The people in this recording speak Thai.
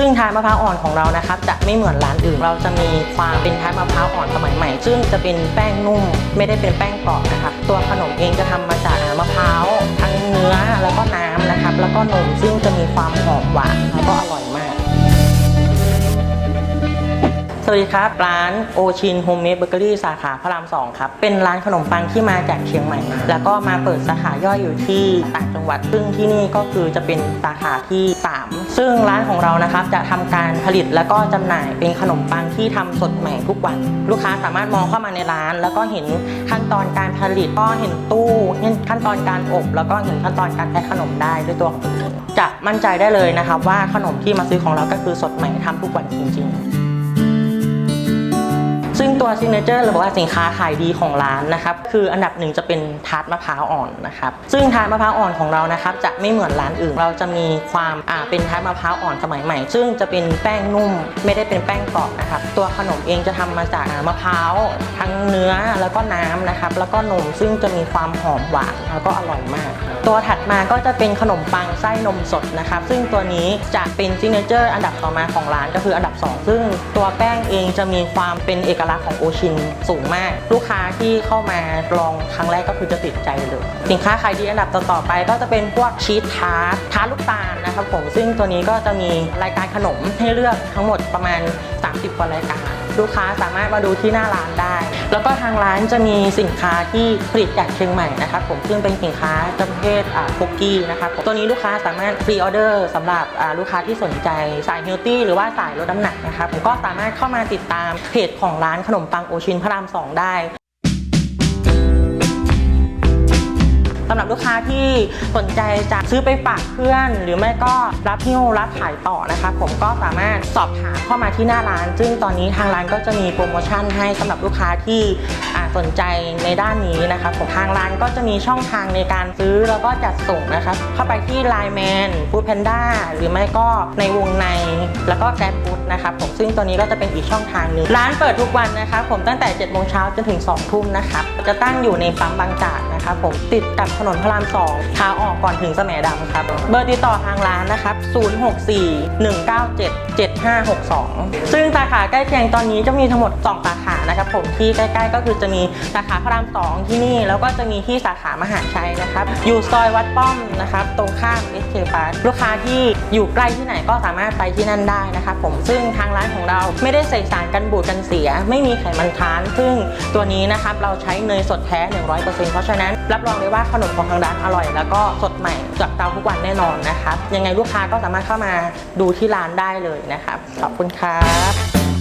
ซึ่งทายมะพร้าวอ่อนของเรานะครับจะไม่เหมือนร้านอื่น เราจะมีความเป็นทายมะพร้าวอ่อนสมัยใหม่ ซึ่งจะเป็นแป้งนุ่ม ไม่ได้เป็นแป้งกรอบนะคะตัวขนมเองจะทำมาจากมะพร้าวทั้งเนื้อแล้วก็น้ำนะครับ แล้วก็นมซึ่งจะมีความหอมหวานแล้วก็อร่อยมาก สวัสดีครับ ร้านโอชินโฮมเมดเบเกอรี่สาขาพระราม2ครับ เป็นร้านขนมปังที่มาจากเชียงใหม่ แล้วก็มาเปิดสาขาย่อยอยู่ที่ต่างจังหวัด ซึ่งที่นี่ก็คือจะเป็นสาขาที่ 3 ซึ่งร้านของเรานะครับจะทำการผลิตแล้วก็จำหน่ายเป็นขนมปังที่ทำสดใหม่ทุกวัน ลูกค้าสามารถมองเข้ามาในร้าน แล้วก็เห็นขั้นตอนการผลิตก็เห็นตู้เห็นขั้นตอนการอบ แล้วก็เห็นขั้นตอนการแพ็คขนมได้ด้วยตัวของตัวเองจะมั่นใจได้เลยนะครับว่าขนมที่มาซื้อของเราก็คือสดใหม่ทำทุกวันจริงๆ ซึ่งตัวซิเกิลเจอร์หรือว่าสินค้าขายดีของร้านนะครับ คืออันดับหนึ่งจะเป็นทาร์ตมะพร้าวอ่อนนะครับ ซึ่งทาร์ตมะพร้าวอ่อนของเรานะครับ จะไม่เหมือนร้านอื่น เราจะมีความอ่าเป็นทาร์ตมะพร้าวอ่อนสมัยใหม่ ซึ่งจะเป็นแป้งนุ่ม ไม่ได้เป็นแป้งกรอบนะครับ ตัวขนมเองจะทำมาจากมะพร้าวทั้งเนื้อแล้วก็น้ำนะครับ แล้วก็นม ซึ่งจะมีความหอมหวานแล้วก็อร่อยมาก ตัวถัดมาก็จะเป็นขนมปังไส้นมสดนะครับ ซึ่งตัวนี้จะเป็นซิเกิลเจอร์อันดับต่อมาของร้านก็คืออันดับ 2 ซึ่งตัวแป้งเองจะมีความเป็นเอกลักษณ์ของโอชินสูงมาก ลูกค้าที่เข้ามาลองครั้งแรกก็คือจะติดใจเลย สินค้าขายดีอันดับต่อๆไป ก็จะเป็นพวกชีสทาร์ตทาร์ตลูกตาลนะครับผมซึ่งตัวนี้ก็จะมีรายการขนมให้เลือกทั้งหมดประมาณ 30กว่ารายการ ลูกค้าสามารถมาดูที่หน้าร้านได้ แล้วก็ทางร้านจะมีสินค้าที่ผลิตจากเชียงใหม่นะครับผมซึ่งเป็นสินค้าประเภทคุกกี้นะครับตัวนี้ลูกค้าสามารถพรีออเดอร์สำหรับลูกค้าที่สนใจสายเฮลตี้หรือว่าสายลดน้ำหนักนะครับผมก็สามารถเข้ามาติดตามเพจของร้านขนมปังโอชินพระราม2ได้ สำหรับลูกค้าที่สนใจจะซื้อไปฝากเพื่อน หรือไม่ก็รับหิ้วรับขายต่อนะคะ ผมก็สามารถสอบถามเข้ามาที่หน้าร้าน ซึ่งตอนนี้ทางร้านก็จะมีโปรโมชั่นให้สำหรับลูกค้าที่สนใจในด้านนี้นะคะผมทางร้านก็จะมีช่องทางในการซื้อแล้วก็จัดส่งนะคะเข้าไปที่ Line Man Food Panda หรือไม่ก็ในวงในแล้วก็แกร็บฟู้ดนะครับผมซึ่งตัวนี้ก็จะเป็นอีกช่องทางหนึ่งร้านเปิดทุกวันนะคะผมตั้งแต่7โมงเช้าจนถึง2ทุ่มนะครับจะตั้งอยู่ในปั๊มบางจากนะครับผมติดกับถนนพระราม2ขาออกก่อนถึงแสมดำครับ เบอร์ติดต่อทางร้านนะครับ 064-197-7562 ซึ่งสาขาใกล้เคียงตอนนี้จะมีทั้งหมด 2 สาขานะครับผมที่ใกล้ๆ ก็คือจะมีสาขาพระราม 2 ที่นี่ แล้วก็จะมีที่สาขามหาชัยนะครับ อยู่ซอยวัดป้อมนะครับ ตรงข้ามเอสเคพาร์ลูกค้าที่อยู่ใกล้ที่ไหนก็สามารถไปที่นั่นได้นะครับผมซึ่งทางร้านของเราไม่ได้ใส่สารกันบูดกันเสีย ไม่มีไขมันค้าน ซึ่งตัวนี้นะครับเราใช้เนยสดแท้ 100%เพราะฉะนั้นรับรองเลยว่าขนมของทางร้านอร่อย แล้วก็สดใหม่จากเตาทุกวันแน่นอนนะครับยังไงลูกค้าก็สามารถเข้ามาดูที่ร้านได้เลยนะครับขอบคุณครับ